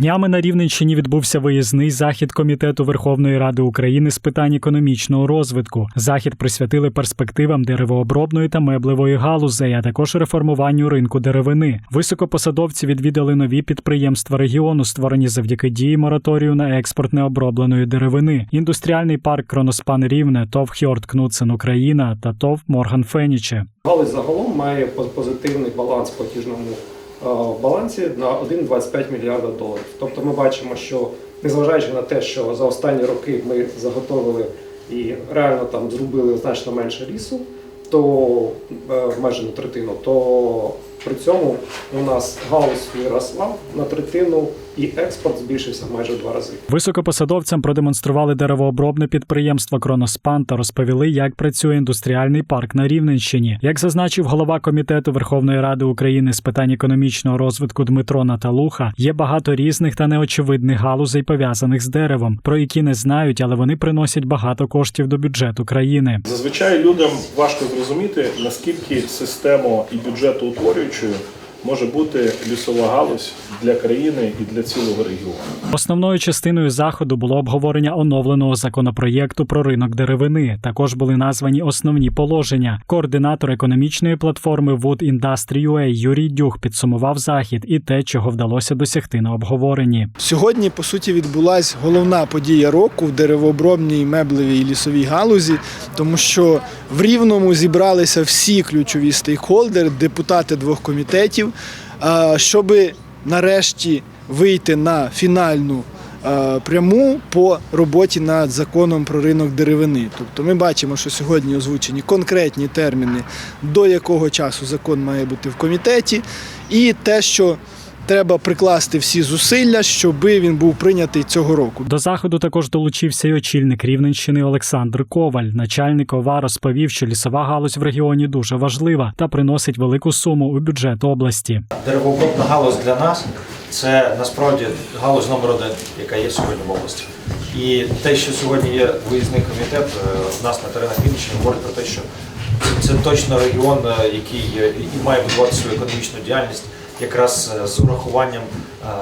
Днями на Рівненщині відбувся виїзний захід Комітету Верховної Ради України з питань економічного розвитку. Захід присвятили перспективам деревообробної та меблевої галузей, а також реформуванню ринку деревини. Високопосадовці відвідали нові підприємства регіону, створені завдяки дії мораторію на експорт необробленої деревини. Індустріальний парк Кроноспан Рівне, ТОВ Хьорт Кнутсен Україна та ТОВ Морган Феніче. Галузь загалом має поз- позитивний баланс платіжному е, балансі на 1,25 мільярда доларів. Тобто ми бачимо, що незважаючи на те, що за останні роки ми заготовили і реально там зробили значно менше лісу, то е, майже на третину, то при цьому у нас галузь виросла на третину і експорт збільшився майже в два рази. Високопосадовцям продемонстрували деревообробне підприємство Кроноспан та розповіли, як працює індустріальний парк на Рівненщині. Як зазначив голова комітету Верховної Ради України з питань економічного розвитку Дмитро Наталуха, є багато різних та неочевидних галузей пов'язаних з деревом, про які не знають, але вони приносять багато коштів до бюджету країни. Зазвичай людям важко зрозуміти, наскільки системо і true. Може бути лісова галузь для країни і для цілого регіону. Основною частиною заходу було обговорення оновленого законопроєкту про ринок деревини. Також були названі основні положення. Координатор економічної платформи Wood Industry UA Юрій Дюх підсумував захід і те, чого вдалося досягти на обговоренні. Сьогодні, по суті, відбулася головна подія року в деревообробній, меблевій і лісовій галузі, тому що в Рівному зібралися всі ключові стейкхолдери, депутати двох комітетів, щоб нарешті вийти на фінальну пряму по роботі над законом про ринок деревини. Тобто ми бачимо, що сьогодні озвучені конкретні терміни, до якого часу закон має бути в комітеті, і те, що треба прикласти всі зусилля, щоб він був прийнятий цього року. До заходу також долучився й очільник Рівненщини Олександр Коваль. Начальник ОВА розповів, що лісова галузь в регіоні дуже важлива та приносить велику суму у бюджет області. Деревообробна галузь для нас це насправді галузь номер один, яка є сьогодні в області. І те, що сьогодні є виїзний комітет е, в нас на теренах Вінниччини, говорить про те, що це точно регіон, е, який е, і має будувати свою економічну діяльність якраз е, з урахуванням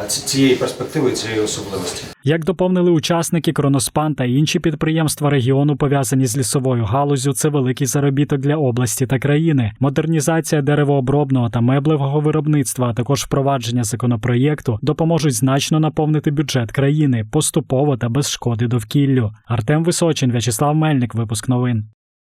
е, цієї перспективи, цієї особливості. Як доповнили учасники Кроноспан та інші підприємства регіону, пов'язані з лісовою галузю, це великий заробіток для області та країни. Модернізація деревообробного та меблевого виробництва, а також впровадження законопроєкту допоможуть значно наповнити бюджет країни поступово та без шкоди довкіллю. Артем Височин, В'ячеслав Мельник, випуск новин.